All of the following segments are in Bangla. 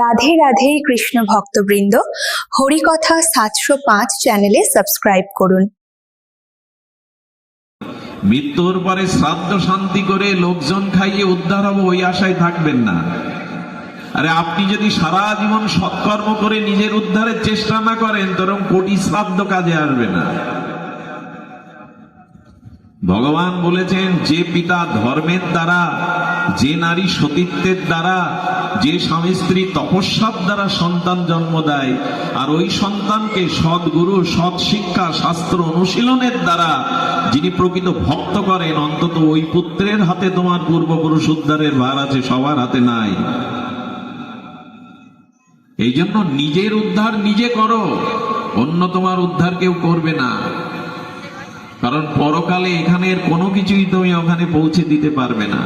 রাধে রাধে কৃষ্ণ ভক্তবৃন্দ, হরিকথা সাতশো পাঁচ চ্যানেলে সাবস্ক্রাইব করুন। মৃত্যুর পরে শ্রাদ্ধ শান্তি করে লোকজন খাইয়ে উদ্ধার হব ওই আশায় থাকবেন না। আরে আপনি যদি সারা জীবন সৎকর্ম করে নিজের উদ্ধারের চেষ্টা না করেন তরম কোটি শ্রাদ্ধ কাজে আসবে না। ভগবান বলেছেন, যে পিতা ধর্মের দ্বারা, যে নারী সতীত্বের দ্বারা, যে স্বামী স্ত্রী তপস্যার দ্বারা সন্তান জন্ম দেয়, আর ওই সন্তানকে সদ্গুরু সৎ শিক্ষা শাস্ত্র অনুশীলনের দ্বারা যিনি প্রকৃত ভক্ত করেন, অন্তত ওই পুত্রের হাতে তোমার পূর্বপুরুষ উদ্ধারের ভার আছে, সবার হাতে নাই। এই জন্য নিজের উদ্ধার নিজে করো, অন্য তোমার উদ্ধার কেউ করবে না। কারণ পরকালে এখানের কোনো কিছুই তুমি ওখানে পৌঁছে দিতে পারবে না।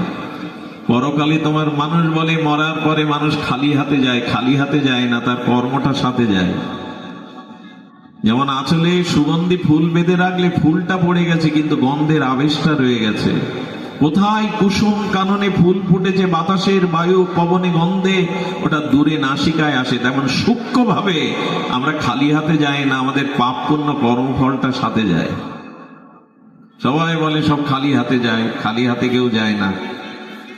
পরকালে তোমার মানুষ বলে, মরার পরে মানুষ খালি হাতে যায়, খালি হাতে যায় না, তার কর্মটা সাথে যায়। যেমন আসলে সুগন্ধি ফুল বেঁধে রাখলে ফুলটা পড়ে গেছে, কিন্তু গন্ধের আবেশটা রয়ে গেছে। কোথায় কুসুম কাননে ফুল ফুটেছে, বাতাসের বায়ু পবনে গন্ধে, ওটা দূরে নাসিকায় আসে। তেমন সূক্ষ্মভাবে আমরা খালি হাতে যাই না, আমাদের পাপ পূর্ণ কর্মফলটা সাথে যায়। সবাই বলে, সব খালি হাতে যায়, খালি হাতে কেউ যায় না।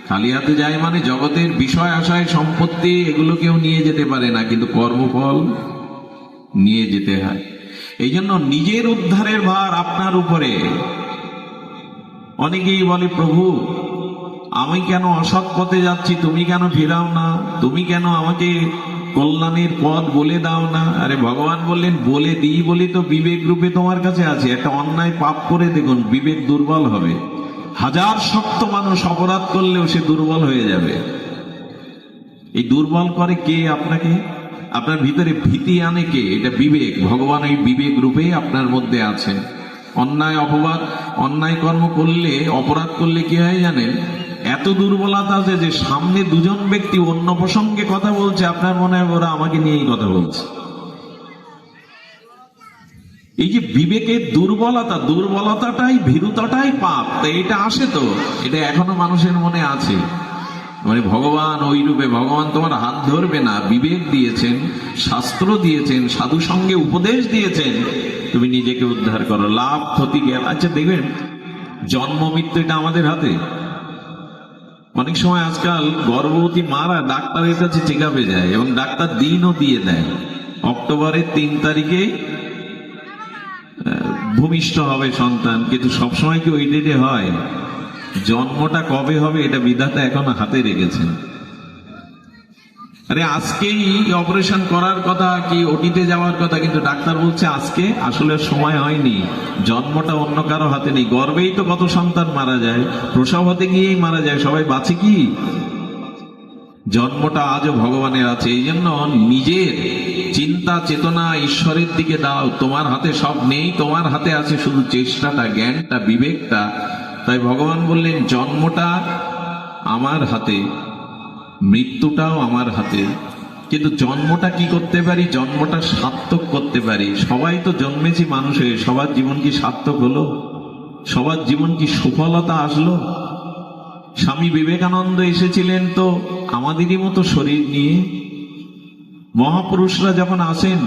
খালি হাতে যায় মানে জগতের বিষয়, আশায়, সম্পত্তি, এগুলো কেউ নিয়ে যেতে পারে না, কিন্তু কর্মফল নিয়ে যেতে হয়। এই জন্য নিজের উদ্ধারের ভার আপনার উপরে। অনেকেই বলে, প্রভু, আমি কেন অসৎ পথে যাচ্ছি? তুমি কেন ফেরাও না? তুমি কেন আমাকে কল্যাণের পথ বলে দাও না। আরে ভগবান বললেন, বলে দিই বলি তো বিবেক রূপে তোমার কাছে আছে। একটা অন্যায় পাপ করে দেখুন, বিবেক দুর্বল হবে। হাজার শক্ত মানুষ অপরাধ করলেও সে দুর্বল হয়ে যাবে। এই দুর্বল করে কে আপনাকে? আপনার ভিতরে ভীতি আনে কে? এটা বিবেক। ভগবান এই বিবেক রূপে আপনার মধ্যে আছেন। অন্যায় অপবাদ, অন্যায় কর্ম করলে, অপরাধ করলে কি হয় জানেন? এত দুর্বলতা আছে যে সামনে দুজন ব্যক্তি অন্য প্রসঙ্গে কথা বলছে, আপনার মনে হয় ওরা আমাকে নিয়েই কথা বলছে। এই যে বিবেকের দুর্বলতা, দুর্বলতাটাই, ভীরুতাটাই পাপ, তা এটা আসে তো, এটা এখনও মানুষের মনে আছে। মানে ভগবান ওই রূপে ভগবান তোমার হাত ধরবে না, বিবেক দিয়েছেন, শাস্ত্র দিয়েছেন, সাধু সঙ্গে উপদেশ দিয়েছেন, তুমি নিজেকে উদ্ধার করো, লাভ ক্ষতি জ্ঞান। আচ্ছা দেখবেন, জন্ম মৃত্যু এটা আমাদের হাতে। অনেক সময় আজকাল গর্ভবতী মারা ডাক্তারের কাছে চেক আপে যায় এবং ডাক্তার দিনও দিয়ে দেয়। অক্টোবরের তিন তারিখে ভূমিষ্ঠ হবে সন্তান, কিন্তু সবসময় কি ওই ডেটে হয়? জন্মটা কবে হবে এটা বিধাতা এখন হাতে রেখেছেন। আরে আজকেই অপারেশন করার কথা কি ওটিতে যাওয়ার কথা, কিন্তু ডাক্তার বলছে আজকে আসলে সময় হয়নি। জন্মটা অন্য কারও হাতে নেই। গর্বেই তো কত সন্তান মারা যায়। প্রসব হতে গিয়েই মারা যায়। সবাই বাঁচে কি? জন্মটা আজও ভগবানের আছে। এই জন্য নিজের চিন্তা, চেতনা ঈশ্বরের দিকে দাও। তোমার হাতে সব নেই, তোমার হাতে আছে শুধু চেষ্টাটা, জ্ঞানটা, বিবেকটা। তাই ভগবান বললেন, জন্মটা আমার হাতে। মৃত্যুটাও আমার হাতে। কিন্তু জন্মটা কি করতে পারি? জন্মটা সার্থক করতে পারি। সবাই তো জন্মেছি মানুষ হয়ে। সবার জীবন কি সার্থক হলো? সবার জীবন কি সফলতা আসলো? স্বামী বিবেকানন্দ এসেছিলেন তো আমাদেরই মতো শরীর নিয়ে। মহাপুরুষরা যখন আসেন,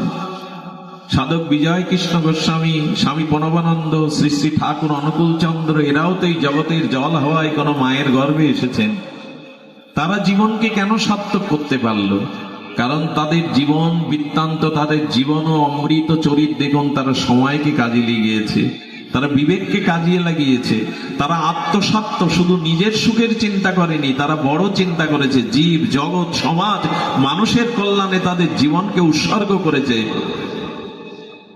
সাধক বিজয় কৃষ্ণ গোস্বামী, স্বামী প্রণবানন্দ, শ্রী শ্রী ঠাকুর অনুকূল চন্দ্র এরাও তো এই জগতের জল হওয়ায় কোনো মায়ের গর্ভে এসেছেন। তারা জীবনকে কেন সার্থক করতে পারল? কারণ তাদের জীবন বৃত্তান্ত, তাদের জীবন ও অমৃত চরিত দেখুন তারা সময়কে কাজে লাগিয়েছে। তারা বিবেককে কাজিয়ে লাগিয়েছে। তারা আত্মসাত্য শুধু নিজের সুখের চিন্তা করেনি, তারা বড় চিন্তা করেছে। জীব, জগৎ, সমাজ, মানুষের কল্যাণে তাদের জীবনকে উৎসর্গ করেছে।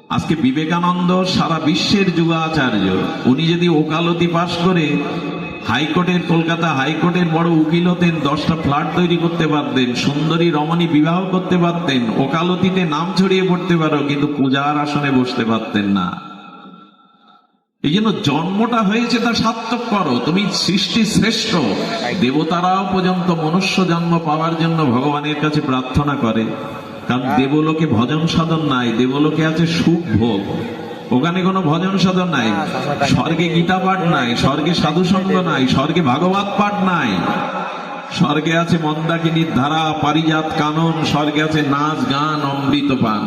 আজকে বিবেকানন্দ সারা বিশ্বের যুগাচার্য। উনি যদি ওকালতি পাশ করে হাইকোর্টের কলকাতা হাইকোর্টের বড় উকিল হতেন দশটা ফ্ল্যাট তৈরি করতে পারতেন, সুন্দরী রমণী বিবাহ করতে পারতেন, ওকালতিতে নাম ছড়িয়ে পড়তে পারো, কিন্তু পূজার আসনে বসতে পারতেন না। এই জন্য জন্মটা হয়েছে তা সার্থক করো, তুমি সৃষ্টি শ্রেষ্ঠ, দেবতারাও পর্যন্ত মনুষ্য জন্ম পাওয়ার জন্য ভগবানের কাছে প্রার্থনা করে, কারণ দেবলোকে ভজন সাধন নাই, দেবলোকে আছে সুখ ভোগ। ওখানে কোনো ভজন সাধন নাই। স্বর্গে গীতা পাঠ নাই স্বর্গে সাধু সঙ্গ নাই স্বর্গে ভাগবত পাঠ নাই। স্বর্গে আছে মন্দাকিনীর ধারা পারিজাত কানন স্বর্গে আছে নাচ গান অমৃত পান।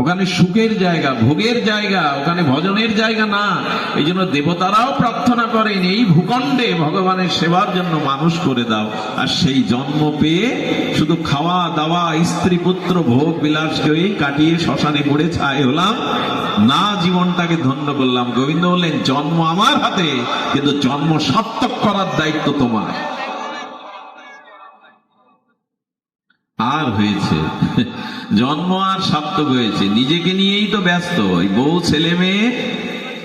ওখানে সুখের জায়গা ভোগের জায়গা ওখানে ভজনের জায়গা না। এই জন্য দেবতারাও প্রার্থনা করেন এই ভূখণ্ডে ভগবানের সেবার জন্য মানুষ করে দাও। আর সেই জন্ম পেয়ে শুধু খাওয়া দাওয়া স্ত্রী পুত্র ভোগ বিলাসকেই কাটিয়ে শ্মশানে পড়ে ছায় হলাম। না জীবনটাকে ধন্য করলাম। গোবিন্দ বললেন, জন্ম আমার হাতে, কিন্তু জন্ম সার্থক করার দায়িত্ব তোমার। আর হয়েছে। জন্ম আর সার্থক হয়েছে। নিজেকে নিয়েই তো ব্যস্ত। ওই বউ, ছেলে, মেয়ে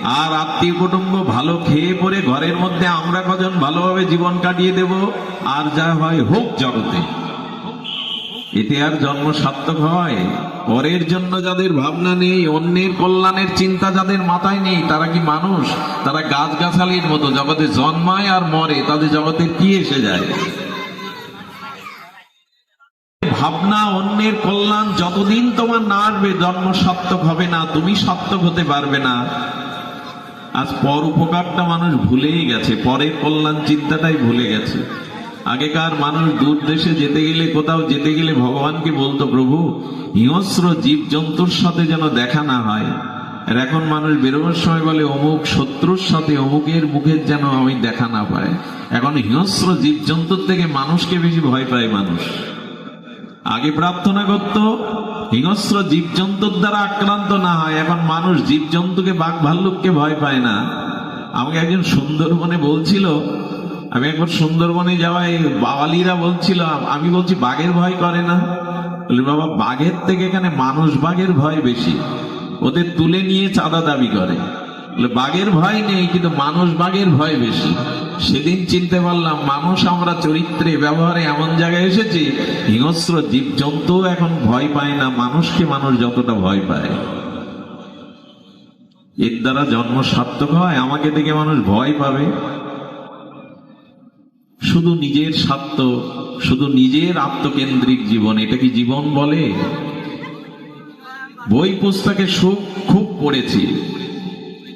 আর আত্মীয় কুটুম্ব ভালো খেয়ে পরে ঘরের মধ্যে আমরা কজন ভালোভাবে জীবন কাটিয়ে দেব। আর যা হয় হোক জগতে। এতে আর জন্ম সার্থক হয়। পরের জন্য যাদের ভাবনা নেই, অন্যের কল্যাণের চিন্তা যাদের মাথায় নেই, তারা কি মানুষ? তারা গাছগাছালির মতো জগতে জন্মায় আর মরে, তাদের জগতের কি এসে যায়? ভাবনা, অন্যের কল্যাণ, যতদিন তোমার না আসবে, জন্ম সার্থক হবে না, তুমি সার্থক হতে পারবে না। আজ পর উপকারটা মানুষ ভুলেই গেছে, পরের কল্যাণ চিন্তাটাই ভুলে গেছে। আগেকার মানুষ দূর দেশে যেতে গেলে, কোথাও যেতে গেলে ভগবানকে বলতো, প্রভু, হিংস্র জীব জন্তুর সাথে যেন দেখা না হয়। আর এখন মানুষ বেরোবার সময় বলে, অমুক শত্রুর সাথে অমুকের মুখের যেন আমি দেখা না পায় এখন হিংস্র জীব জন্তুর থেকে মানুষকে বেশি ভয় পায় মানুষ। আগে প্রার্থনা করত, হিংস্র জীবজন্তুর দ্বারা আক্রান্ত না হয়, এখন মানুষ জীবজন্তুকে বাঘ ভাল্লুককে ভয় পায় না। আমাকে একজন সুন্দরবনে বলছিল আমি একবার সুন্দরবনে যাওয়াই বাওয়ালিরা বলছিলাম আমি বলছি, বাঘের ভয় করে না। বাবা, বাঘের থেকে এখানে মানুষ বাঘের ভয় বেশি। ওদের তুলে নিয়ে চাঁদা দাবি করে। বাঘের ভয় নেই, কিন্তু মানুষ বাঘের ভয় বেশি। সেদিন চিনতে পারলাম, মানুষ আমরা চরিত্রে, ব্যবহারে এমন জায়গায় এসেছি, হিংস্র জীব জন্তু এখন ভয় পায় না, মানুষকে মানুষ যতটা ভয় পায়। এর দ্বারা জন্ম সার্থক হয়, আমাকে দেখে মানুষ ভয় পাবে। শুধু নিজের স্বার্থ, শুধু নিজের আত্মকেন্দ্রিক জীবন, এটা কি জীবন বলে? বই পুস্তকে সুখ খুব পড়েছি।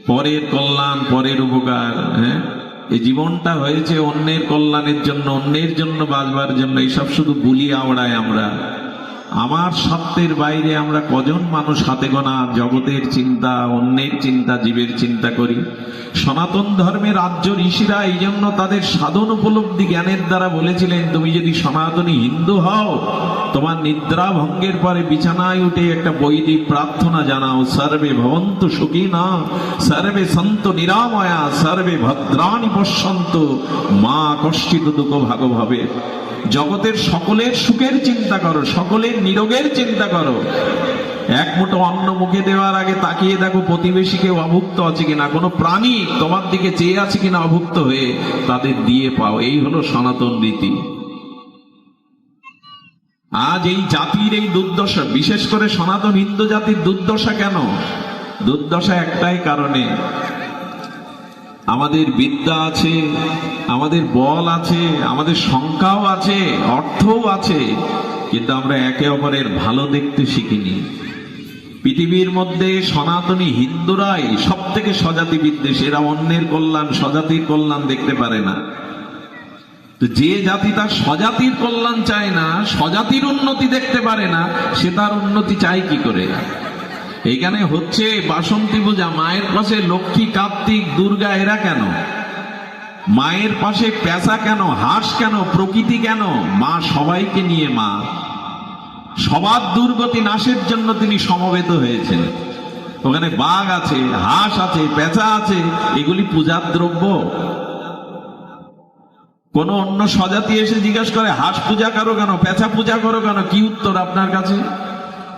পরের কল্যাণ, পরের উপকার হ্যাঁ? এই জীবনটা হয়েছে অন্যের কল্যাণের জন্য, অন্যের জন্য বাঁচবার জন্য, এইসব শুধু বুলি আওড়ায় আমরা। আমার সত্যের বাইরে আমরা কজন মানুষ হাতে গোনা? জগতের চিন্তা, অন্যের চিন্তা, জীবের চিন্তা করি। সনাতন ধর্মের রাজ্য ঋষিরা এই জন্য তাদের সাধন উপলব্ধি জ্ঞানের দ্বারা বলেছিলেন, তুমি যদি সনাতনী হিন্দু হও, তোমার নিদ্রা ভঙ্গের পরে বিছানায় উঠে একটা বৈদিক প্রার্থনা জানাও, সর্বে ভবন্ত সুখী না সর্বে সন্ত নিরাময়া, সর্বে ভদ্রাণী পশ্যন্ত, মা কষ্টিত দুঃখ ভাগভাবে জগতের সকলের সুখের চিন্তা করো, সকলের নিরোগের চিন্তা করো। এক মুঠো অন্ন মুখে দেওয়ার আগে তাকিয়ে দেখো প্রতিবেশীকে অভুক্ত আছে কিনা, কোনো প্রাণী তোমার দিকে চেয়ে আছে কিনা অভুক্ত হয়ে তাদের দিয়ে পাও। এই হলো সনাতন রীতি। আজ এই জাতির এই দুর্দশা, বিশেষ করে সনাতন হিন্দু জাতির দুর্দশা কেন? দুর্দশা একটাই কারণে আমাদের বিদ্যা আছে, আমাদের বল আছে, আমাদের সংখ্যাও আছে, অর্থও আছে, কিন্তু আমরা একে অপরের ভালো দেখতে শিখিনি। পৃথিবীর মধ্যে সনাতনী হিন্দুরাই সব থেকে সজাতি বিদ্বেষ, এরা অন্যের কল্যাণ, স্বজাতির কল্যাণ দেখতে পারে না। তো যে জাতি তার স্বজাতির কল্যাণ চায় না, স্বজাতির উন্নতি দেখতে পারে না, সে তার উন্নতি চায় কি করে? এখানে হচ্ছে বাসন্তী পূজা, মায়ের পাশে লক্ষ্মী, কার্তিক, দুর্গা, এরা কেন? মায়ের পাশে পেঁচা কেন? হাঁস কেন? প্রকৃতি কেন? মা সবাইকে নিয়ে মা। সবার দুর্গতি নাশের জন্য তিনি সমবেত হয়েছেন। ওখানে বাঘ আছে, হাঁস আছে, পেঁচা আছে, এগুলি পূজার দ্রব্য। কোন অন্য স্বজাতি এসে জিজ্ঞেস করে, হাঁস পূজা করো কেন? পেঁচা পূজা করো কেন? কি উত্তর আপনার কাছে?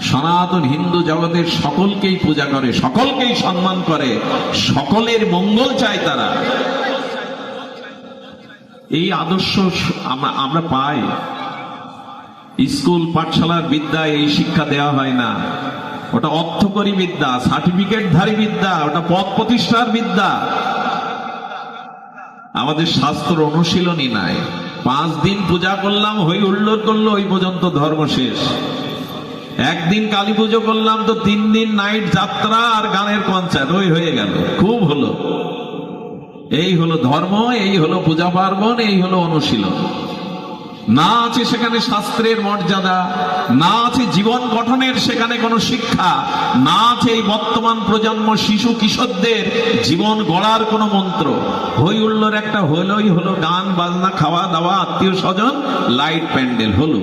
সনাতন হিন্দু জগতের সকলকেই পূজা করে, সকলকেই সম্মান করে, সকলের মঙ্গল চায় তারা। এই আদর্শ আমরা পাই। স্কুল, পাঠশালার বিদ্যায় এই শিক্ষা দেওয়া হয় না। ওটা অর্থকরী বিদ্যা, সার্টিফিকেটধারী বিদ্যা, ওটা পদ প্রতিষ্ঠার বিদ্যা। আমাদের শাস্ত্র অনুশীলনী নাই। পাঁচ দিন পূজা করলাম, হই উল্লোর করল, ওই পর্যন্ত ধর্ম শেষ। একদিন কালী পুজো করলাম তো তিন দিন নাইট যাত্রা আর গানের কনসার্ট ওই হয়ে গেল। খুব হলো। এই হলো ধর্ম, এই হলো পূজা পার্বণ, এই হলো অনুশীলন। না আছে সেখানে শাস্ত্রের মর্যাদা, না আছে জীবন গঠনের সেখানে কোনো শিক্ষা, না আছে এই বর্তমান প্রজন্ম শিশু কিশোরদের জীবন গড়ার কোনো মন্ত্র। হই উল্লোর একটা হলোই হলো গান, বাজনা খাওয়া দাওয়া আত্মীয় স্বজন লাইট প্যান্ডেল হলো।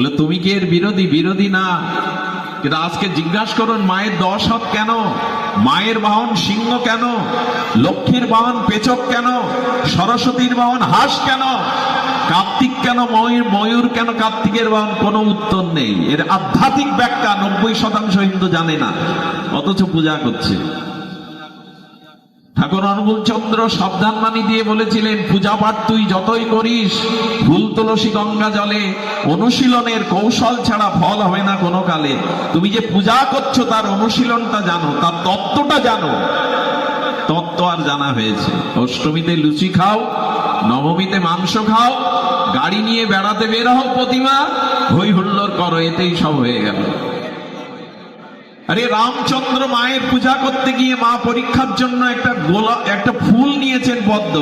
বলে তুমি কি এর বিরোধী? বিরোধী না। কিন্তু আজকে জিজ্ঞাসা করুন, মায়ের দশ হাত কেন? মায়ের বাহন সিংহ কেন? লক্ষ্মীর বাহন পেচক কেন? সরস্বতীর বাহন হাঁস কেন? কার্তিক কেন? ময়ূর ময়ূর কেন কার্তিকের বাহন? কোনো উত্তর নেই। এর আধ্যাত্মিক ব্যাখ্যা নব্বই শতাংশ হিন্দু জানে না। অথচ পূজা করছে। ঠাকুর অনুকূল চন্দ্র সাবধান বাণী দিয়ে বলেছিলেন, পূজা পাঠ তুই যতই করিস ফুল তুলসী গঙ্গা জলে অনুশীলনের কৌশল ছাড়া ফল হবে না কোনো কালে। তুমি যে পূজা করছ তার অনুশীলনটা জানো, তার তত্ত্বটা জানো। তত্ত্ব আর জানা হয়েছে। অষ্টমীতে লুচি খাও, নবমীতে মাংস খাও, গাড়ি নিয়ে বেড়াতে বের হও প্রতিমা হই হুল্লোর করো, এতেই সব হয়ে গেল। আরে রামচন্দ্র মায়ের পূজা করতে গিয়ে মা পরীক্ষার জন্য একটা গোলা, একটা ফুল নিয়েছেন পদ্ম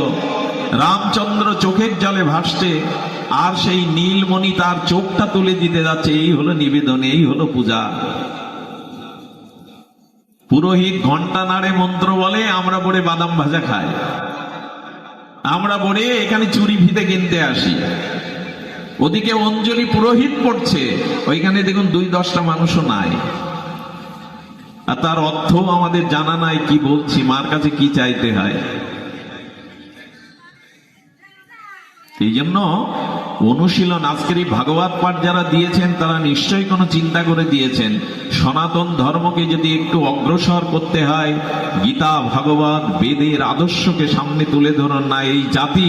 রামচন্দ্র চোখের জলে ভাসছে, আর সেই নীলমণি তার চোখটা তুলে দিতে যাচ্ছে, এই হলো নিবেদন, এই হলো পূজা। পুরোহিত ঘণ্টা নাড়ে মন্ত্র বলে, আমরা পড়ে বাদাম ভাজা খাই। আমরা পড়ে এখানে চুরি ভিতে কিনতে আসি। ওদিকে অঞ্জলি পুরোহিত পড়ছে, ওইখানে দেখুন দুই দশটা মানুষও নাই। আর তার অর্থ আমাদের জানা নাই কি বলছি, মার কাছে কি চাইতে হয়। এই জন্য অনুশীলন আজকের এই ভাগবত পাঠ যারা দিয়েছেন, তারা নিশ্চয়ই কোনো চিন্তা করে দিয়েছেন। সনাতন ধর্মকে যদি একটু অগ্রসর করতে হয়, গীতা, ভাগবত, বেদের আদর্শকে সামনে তুলে ধরুন না, এই জাতি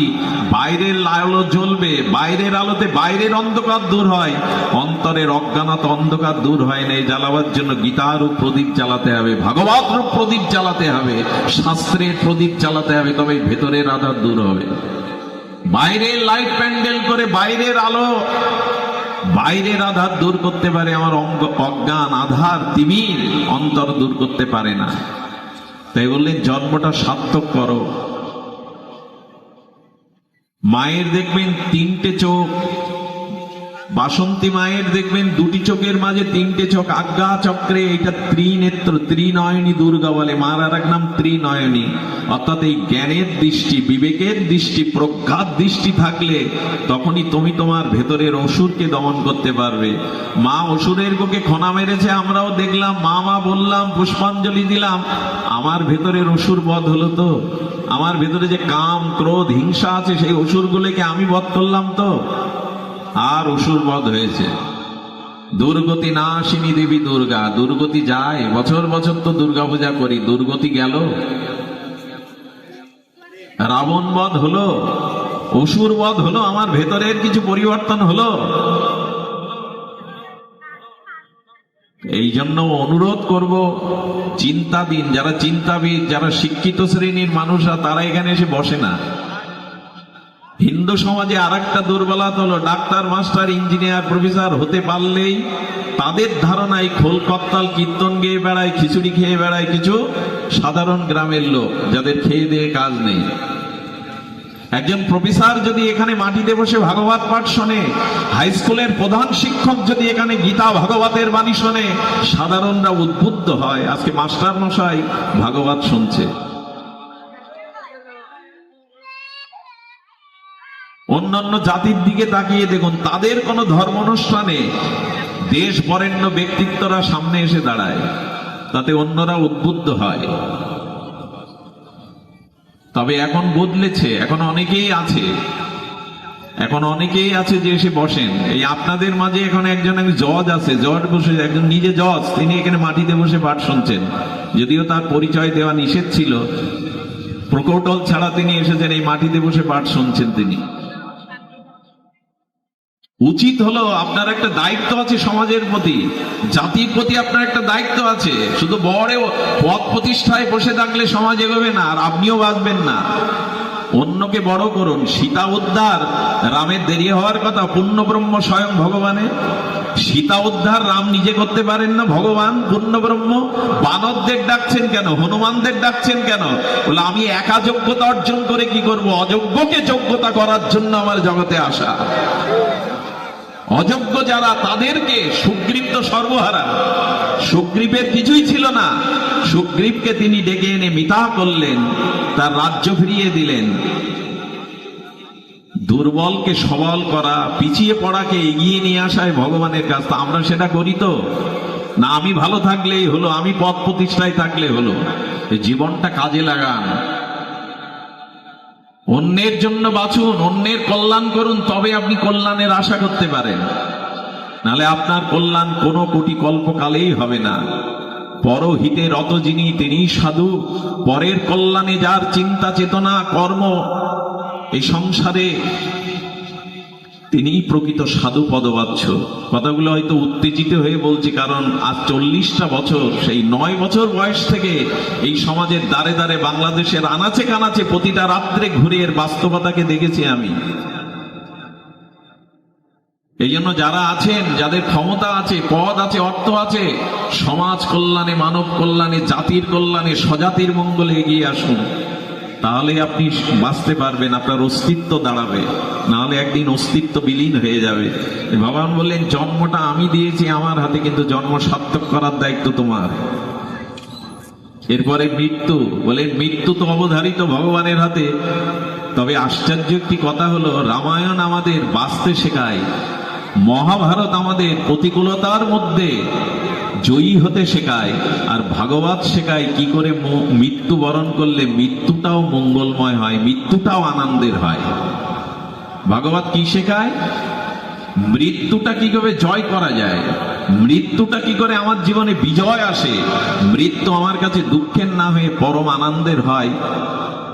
বাইরের আলো জ্বলবে, বাইরের আলোতে বাইরের অন্ধকার দূর হয়, অন্তরের অজ্ঞানত অন্ধকার দূর হয় না, এই জ্বালাবার জন্য গীতার প্রদীপ জ্বালাতে হবে ভাগবত রূপ প্রদীপ জ্বালাতে হবে, শাস্ত্রের প্রদীপ জ্বালাতে হবে, তবে ভেতরের আধার দূর হবে। বাইরের লাইট প্যান্ডেল করে বাইরের আলো। বাইরের আধার দূর করতে পারে আমার অঙ্গ, অজ্ঞান, আধার, তিমির, অন্তর দূর করতে পারে না। তাই বললেন, জন্মটা সার্থক করো। মায়ের দেখবেন তিনটে চোখ বাসন্তী মায়ের দেখবেন দুটি চোখের মাঝে তিনটে চোখ আজ্ঞা চক্রে এটা ত্রিনেত্র, ত্রিনয়নী দুর্গা বলে। মার আর এক নাম ত্রিনয়নী। অর্থাৎ এই জ্ঞানের দৃষ্টি, বিবেকের দৃষ্টি, প্রজ্ঞার দৃষ্টি থাকলে তখনই তুমি তোমার ভেতরের অসুরকে দমন করতে পারবে। মা অসুরের বুকে খনা মেরেছে, আমরাও দেখলাম। মা মা বললাম, পুষ্পাঞ্জলি দিলাম। আমার ভেতরের অসুর বধ হলো তো। আমার ভেতরে যে কাম, ক্রোধ, হিংসা আছে, সেই অসুরগুলোকে আমি বধ করলাম তো। আর অসুর বধ হয়েছে। দুর্গতি না আসিনি দেবী দুর্গা, দুর্গতি যায়, বছর বছর তো দুর্গা পূজা করি, দুর্গতি গেল। রাবণ বধ হলো, অসুর বধ হলো, আমার ভেতরের কিছু পরিবর্তন হলো। এই জন্য অনুরোধ করব, চিন্তাবিদ, যারা চিন্তাবিদ, যারা শিক্ষিত শ্রেণির মানুষরা, তারা এখানে এসে বসে না। হিন্দু সমাজে আর একটা দুর্বলতা হলো ডাক্তার, মাস্টার, ইঞ্জিনিয়ার, প্রফেসর হতে পারলেই তাদের ধারণায় খোল কত্তাল, কীর্তন গেয়ে বেড়ায়, খিচুড়ি খেয়ে বেড়ায় কিছু সাধারণ গ্রামের লোক যাদের খেয়ে দিয়ে কাজ নেই। একজন প্রফেসর যদি এখানে মাটিতে বসে ভাগবত পাঠ শোনে, হাই স্কুলের প্রধান শিক্ষক যদি এখানে গীতা, ভাগবতের বাণী শোনে, সাধারণরা উদ্বুদ্ধ হয়। আজকে মাস্টার মশাই ভাগবত শুনছে। অন্যান্য জাতির দিকে তাকিয়ে দেখুন, তাদের কোনো ধর্ম অনুষ্ঠানে দেশ বরেণ্য ব্যক্তিত্বরা সামনে এসে দাঁড়ায়। তাতে অন্যরা উদ্বুদ্ধ হয়। তবে এখন বদলেছে, এখন অনেকেই আছে। এখন অনেকেই আছে যে এসে বসেন। এই আপনাদের মাঝে এখন একজন এক জজ আছে, জজ বসে, একজন নিজে জজ, তিনি এখানে মাটিতে বসে পাঠ শুনছেন। যদিও তার পরিচয় দেওয়া নিষেধ ছিল প্রকৌটল ছাড়া তিনি এসেছেন, এই মাটিতে বসে পাঠ শুনছেন তিনি। উচিত হলো আপনার একটা দায়িত্ব আছে সমাজের প্রতি, জাতির প্রতি আপনার একটা দায়িত্ব আছে, শুধু বড়ে পদ প্রতিষ্ঠায় বসে থাকলে সমাজ এগোবে না, আর আপনিও বাঁচবেন না। অন্যকে বড় করুন, সীতা উদ্ধার রামের দেরি হওয়ার কথা, পূর্ণ ব্রহ্ম স্বয়ং ভগবানে। সীতা উদ্ধার রাম নিজে করতে পারেন না, ভগবান, পূর্ণ ব্রহ্ম, বানরদের ডাকছেন কেন, হনুমানদের ডাকছেন কেন? বলে, আমি একা যোগ্যতা অর্জন করে কি করব? অযোগ্যকে যোগ্যতা করার জন্য আমার জগতে আসা। অযোগ্য যারা তাদেরকে সুগ্রীব তো সর্বহারা। সুগ্রীবের কিছুই ছিল না। সুগ্রীবকে তিনি ডেকে এনে মিতা করলেন, তার রাজ্য ফিরিয়ে দিলেন। দুর্বলকে সবল করা, পিছিয়ে পড়াকে এগিয়ে নিয়ে আসায় ভগবানের কাজ। তা আমরা সেটা করি তো। না, আমি ভালো থাকলেই হলো, আমি পথ প্রতিষ্ঠায় থাকলে হলো। জীবনটা কাজে লাগান। অন্যের জন্য বাঁচুন, অন্যের কল্যাণ করুন, তবে আপনি কল্যাণের আশা করতে পারেন। নালে আপনার কল্যাণ কোনো কোটি কল্পকালেই হবে না। পরহিতে রত যিনি তিনি সাধু। পরের কল্যাণে যার চিন্তা চেতনা কর্ম এই সংসারে তিনি প্রকৃত সাধু পদবাচ্য। কথাগুলো হয়তো উত্তেজিত হয়ে বলছি, কারণ আজ চল্লিশটা বছর, সেই নয় বছর বয়স থেকে এই সমাজের দ্বারে দ্বারে বাংলাদেশের আনাচে কানাচে প্রতিটা রাত্রে ঘুরে এর বাস্তবতাকে দেখেছি আমি। এই জন্য যারা আছেন, যাদের ক্ষমতা আছে, পদ আছে, অর্থ আছে, সমাজ কল্যাণে, মানব কল্যাণে, জাতির কল্যাণে, স্বজাতির মঙ্গলে এগিয়ে আসুন। তাহলে আপনি বাঁচতে পারবেন, আপনার অস্তিত্ব দাঁড়াবে। নাহলে একদিন অস্তিত্ব বিলীন হয়ে যাবে। ভগবান বললেন, জন্মটা আমি দিয়েছি, আমার হাতে কিন্তু জন্ম সার্থক করার দায়িত্ব তোমার। এরপরে মৃত্যু, বলেন, মৃত্যু তো অবধারিত ভগবানের হাতে। তবে আশ্চর্য একটি কথা হলো, রামায়ণ আমাদের বাঁচতে শেখায়। মহাভারত আমাদের প্রতিকূলতার মধ্যে জয়ী হতে শেখায়, আর ভাগবত শেখায় কি করে ম- মৃত্যু বরণ করলে মৃত্যুটাও মঙ্গলময় হয়, মৃত্যুটাও আনন্দের হয়। ভাগবত কি শেখায়? মৃত্যুটা কি করে জয় করা যায়? মৃত্যুটা কি করে আমার জীবনে বিজয় আসে? মৃত্যু আমার কাছে দুঃখের না হয়ে পরম আনন্দের হয়।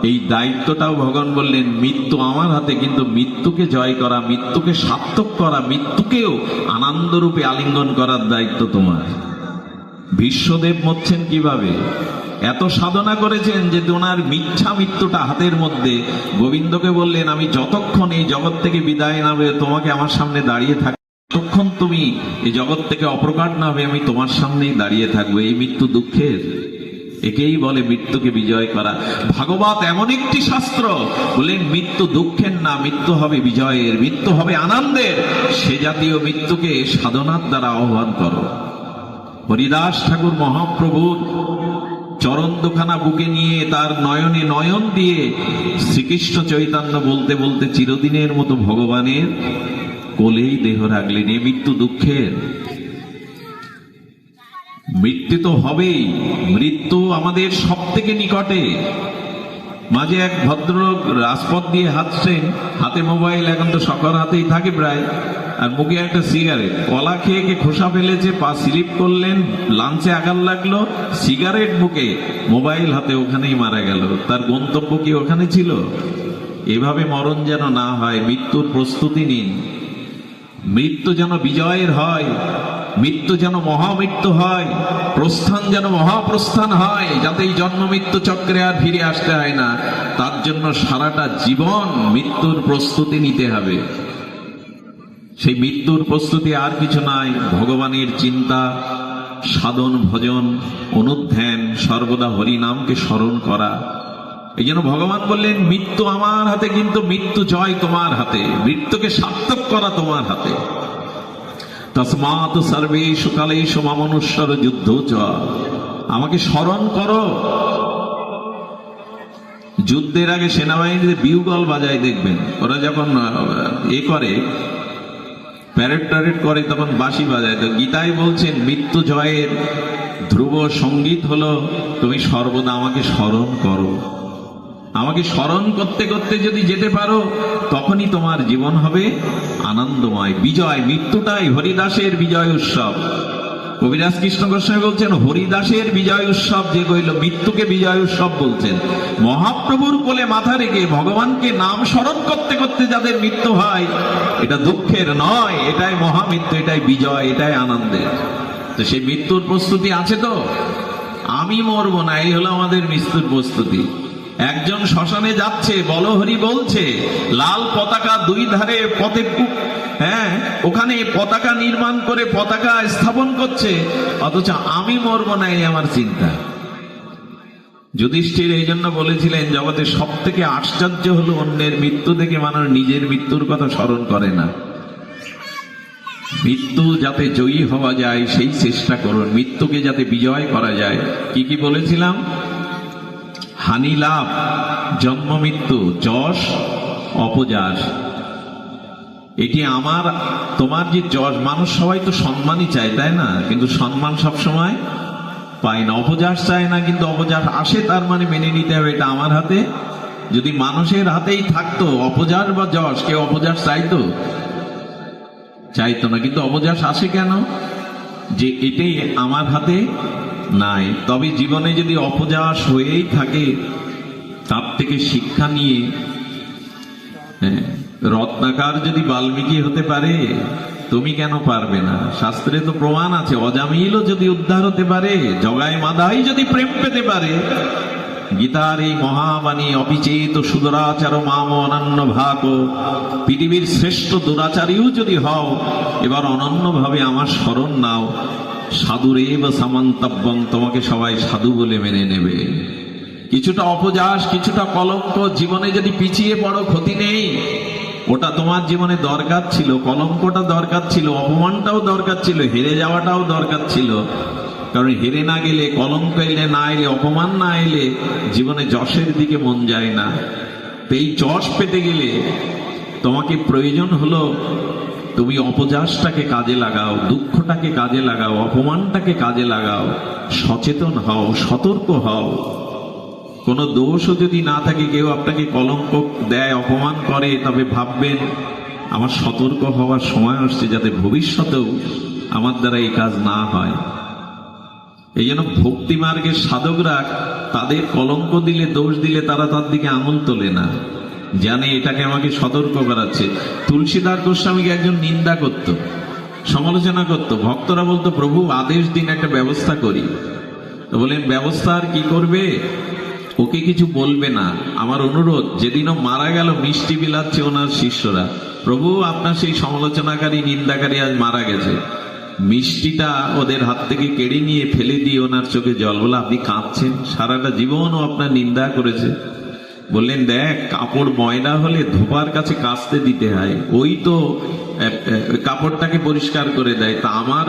এই দায়িত্বটাও ভগবান বললেন, মৃত্যু আমার হাতে, কিন্তু মৃত্যুকে জয় করা, মৃত্যুকে সার্থক করা, মৃত্যুকেও আনন্দরূপে আলিঙ্গন করার দায়িত্ব তোমার। বিশ্বদেব মরছেন কীভাবে? এত সাধনা করেছেন যে ওনার মিথ্যা মৃত্যুটা হাতের মধ্যে গোবিন্দকে বললেন, আমি যতক্ষণ এই জগৎ থেকে বিদায় নাবে তোমাকে আমার সামনে দাঁড়িয়ে থাক ততক্ষণ তুমি এই জগৎ থেকে অপ্রকাট না হবে আমি তোমার সামনেই দাঁড়িয়ে থাকব। এই মৃত্যু দুঃখের। একেই বলে মৃত্যুকে বিজয় করা। ভাগবত এমন একটি শাস্ত্র বলেন, মৃত্যু দুঃখের না, মৃত্যু হবে বিজয়ের। মৃত্যু হবে আনন্দের। সে জাতীয় মৃত্যুকে সাধনার দ্বারা আহ্বান করো। হরিদাস ঠাকুর মহাপ্রভুর চরণ দুখানা বুকে নিয়ে তার নয়নে নয়ন দিয়ে শ্রীকৃষ্ণ চৈতন্য বলতে বলতে চিরদিনের মতো ভগবানের কোলেই দেহ রাখলেন। এ মৃত্যু দুঃখের। মৃত্যু তো হবেই। মৃত্যু আমাদের সব থেকে নিকটে। মাঝে এক ভদ্রলোক রাজপথ দিয়ে হাঁটছেন। হাতে মোবাইল, এখন তো সকর হাতেই থাকে প্রায়। আর মুখে একটা সিগারেট। কলা খেয়ে কে খোসা ফেলেছে, পা স্লিপ করলেন, লাঞ্চে আঘাত লাগল, সিগারেট মুখে। মোবাইল হাতে ওখানেই মারা গেল। তার গন্তব্য কি ওখানে ছিল? এভাবে মরণ যেন না হয়, মৃত্যুর প্রস্তুতি নিন। মৃত্যু যেন বিজয়ের হয়। মৃত্যু যেন মহামৃত্যু হয়, প্রস্থান যেন মহাপ্রস্থান হয় যাতে এই জন্ম মৃত্যু চক্রে আর ফিরে আসতে হয় না, তার জন্য সারাটা জীবন মৃত্যুর প্রস্তুতি নিতে হবে। সেই মৃত্যুর প্রস্তুতি আর কিছু নাই, ভগবানের চিন্তা, সাধন, ভজন, অনুধ্যান, সর্বদা হরিনামকে স্মরণ করা। এই জন্য ভগবান বললেন, মৃত্যু আমার হাতে, কিন্তু মৃত্যু জয় তোমার হাতে, মৃত্যুকে সার্থক করা তোমার হাতে। তসমাত সর্বেশু কালেশু মামনুষ্যর যুদ্ধ চ। আমাকে স্মরণ করো। যুদ্ধের আগে সেনাবাহিনীতে বিউগল বাজায় দেখবেন। ওরা যখন এ করে প্যারেড ট্যারেড করে, তখন বাঁশি বাজায়। তো গীতায় বলছেন, মৃত্যু জয়ের ধ্রুব সংগীত হলো, তুমি সর্বদা আমাকে স্মরণ করো। আমাকে স্মরণ করতে করতে যদি যেতে পারো, তখনই তোমার জীবন হবে আনন্দময়, বিজয়, মৃত্যুটাই হরিদাসের বিজয় উৎসব। কবিরাজ কৃষ্ণ গোস্বামী বলছেন, হরিদাসের বিজয় উৎসব যে কইল, মৃত্যুকে বিজয় উৎসব বলছেন। মহাপ্রভুর কোলে মাথা রেখে ভগবানকে নাম স্মরণ করতে করতে যাদের মৃত্যু হয়, এটা দুঃখের নয়, এটাই মহামৃত্যু, এটাই বিজয়, এটাই আনন্দের। তো সেই মৃত্যুর প্রস্তুতি আছে তো? আমি মরবো না, এই হলো আমাদের মৃত্যুর প্রস্তুতি। একজন শ্মশানে যাচ্ছে, বলহরি বলছে, লাল পতাকা দুই ধারে পথে হ্যাঁ ওখানে পতাকা নির্মাণ করে পতাকা স্থাপন করছে, অথচ আমি মরবো না, এই আমার চিন্তা। যুধিষ্ঠির এই জন্য বলেছিলেন, জগতে সব থেকে আশ্চর্য হলো অন্যের মৃত্যু থেকে মানুষ নিজের মৃত্যুর কথা স্মরণ করে না। মৃত্যু যাতে জয়ী হওয়া যায়, সেই চেষ্টা করুন। মৃত্যুকে যাতে বিজয় করা যায়। কি কি বলেছিলাম? হানি লাভ, জন্ম মৃত্যু, যশ অপযাস এটি আমার, তোমার যে যশ, মানুষ সবাই তো সম্মানই চায়, তাই না? কিন্তু সম্মান সব সময় পায় না। অপযাস চায় না, কিন্তু অপযাস আসে, তার মানে মেনে নিতে হবে এটা আমার হাতে। যদি মানুষের হাতেই থাকতো অপযাস বা যশ, কেউ অপযাস চাইতো? চাইতো না, কিন্তু অবযাস আসে কেন? যে এটাই আমার হাতে নাই। তবে জীবনে যদি অপযাস হয়েই থাকে তার থেকে শিক্ষা নিয়ে হ্যাঁ, রত্নাকার যদি বাল্মীকি হতে পারে তুমি কেন পারবে না? শাস্ত্রে তো প্রমাণ আছে অজামিলও যদি উদ্ধার হতে পারে জগায় মাদাই যদি প্রেম পেতে পারে গীতার এই মহাবাণী অবিচেত সুদরাচার মাম অনন্য ভাগ পৃথিবীর শ্রেষ্ঠ দুরাচারীও যদি হও এবার অনন্যভাবে আমার স্মরণ নাও। সাধুরেব সামন্তব্যং, তোমাকে সবাই সাধু বলে মেনে নেবে। কিছুটা অপযাস, কিছুটা কলঙ্ক, জীবনে যদি পিছিয়ে পড়ো, ক্ষতি নেই। ওটা তোমার জীবনে দরকার ছিল, কলঙ্কটা দরকার ছিল, অপমানটাও দরকার ছিল, হেরে যাওয়াটাও দরকার ছিল। কারণ হেরে না গেলে, কলঙ্ক এলে না এলে, অপমান না এলে জীবনে যশের দিকে মন যায় না। তো এই যশ পেতে গেলে তোমাকে প্রয়োজন হলো তুমি অপযাসটাকে কাজে লাগাও, দুঃখটাকে কাজে লাগাও, অপমানটাকে কাজে লাগাও, সচেতন হও, সতর্ক হও। কোনো দোষও যদি না থাকে, কেউ আপনাকে কলঙ্ক দেয়, অপমান করে, তবে ভাববেন, আমার সতর্ক হওয়ার সময় আসছে যাতে ভবিষ্যতেও আমার দ্বারা এই কাজ না হয়। এই জন্য ভক্তিমার্গের সাধকরা তাদের কলঙ্ক দিলে, দোষ দিলে তারা তার দিকে আঙুল তোলে না। জানে এটাকে আমাকে সতর্ক করাচ্ছে। তুলসীদার গোস্বামীকে একজন নিন্দা করত, সমালোচনা করত। ভক্তরা বলতো, প্রভু, আদেশ দিন একটা ব্যবস্থা করি। তো বলেন ব্যবস্থা আর কি করবে? ওকে কিছু বলবে না। আমার অনুরোধ, যেদিনও মারা গেল মিষ্টি বিলাচ্ছে ওনার শিষ্যরা। প্রভু, আপনার সেই সমালোচনাকারী, নিন্দাকারী আজ মারা গেছে। মিষ্টিটা ওদের হাত থেকে কেড়ে নিয়ে ফেলে দিয়ে ওনার চোখে জল বলে, আপনি কাঁদছেন? সারাটা জীবনও আপনার নিন্দা করেছে। বললেন, দেখ, কাপড় ময়লা হলে ধোপার কাছে কাচতে দিতে হয়। ওই তো কাপড়টাকে পরিষ্কার করে দেয়। তা আমার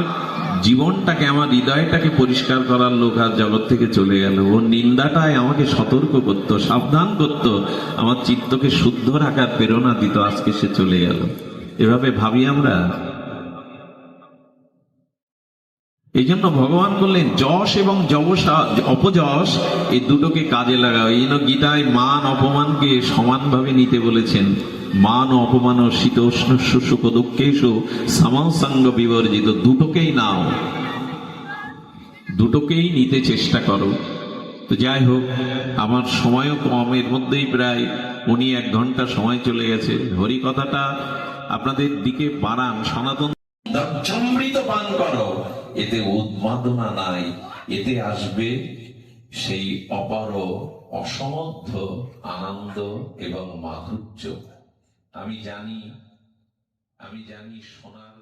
জীবনটাকে, আমার হৃদয়টাকে পরিষ্কার করার লোক আর জগৎ থেকে চলে গেল। ও নিন্দাটাই আমাকে সতর্ক করত, সাবধান করত। আমার চিত্তকে শুদ্ধ রাখার প্রেরণা দিত, আজকে সে চলে গেল। এভাবে ভাবি আমরা। এই জন্য ভগবান বললেন, যশ এবং যবসা, অপযশ, এই দুটোকে কাজে লাগাও। এই জন্য গীতায় মান অপমানকে সমানভাবে নিতে বলেছেন। মান অপমান ও শীতোষ্ণ শুশুক দুঃখেশু সমাসঙ্গ বিবর্জিত, দুটোকেই নাও। দুটোকেই নিতে চেষ্টা করো। তো যাই হোক, আমার সময়ও কম, এর মধ্যেই প্রায় উনি এক ঘণ্টা সময় চলে গেছে। হরি কথাটা আপনাদের দিকে বাড়ান, সনাতন পান করো। এতে উন্মাদনা নাই, এতে আসবে সেই অপার অসমর্থ আনন্দ এবং মাধুর্য। আমি জানি আমি জানি সোনার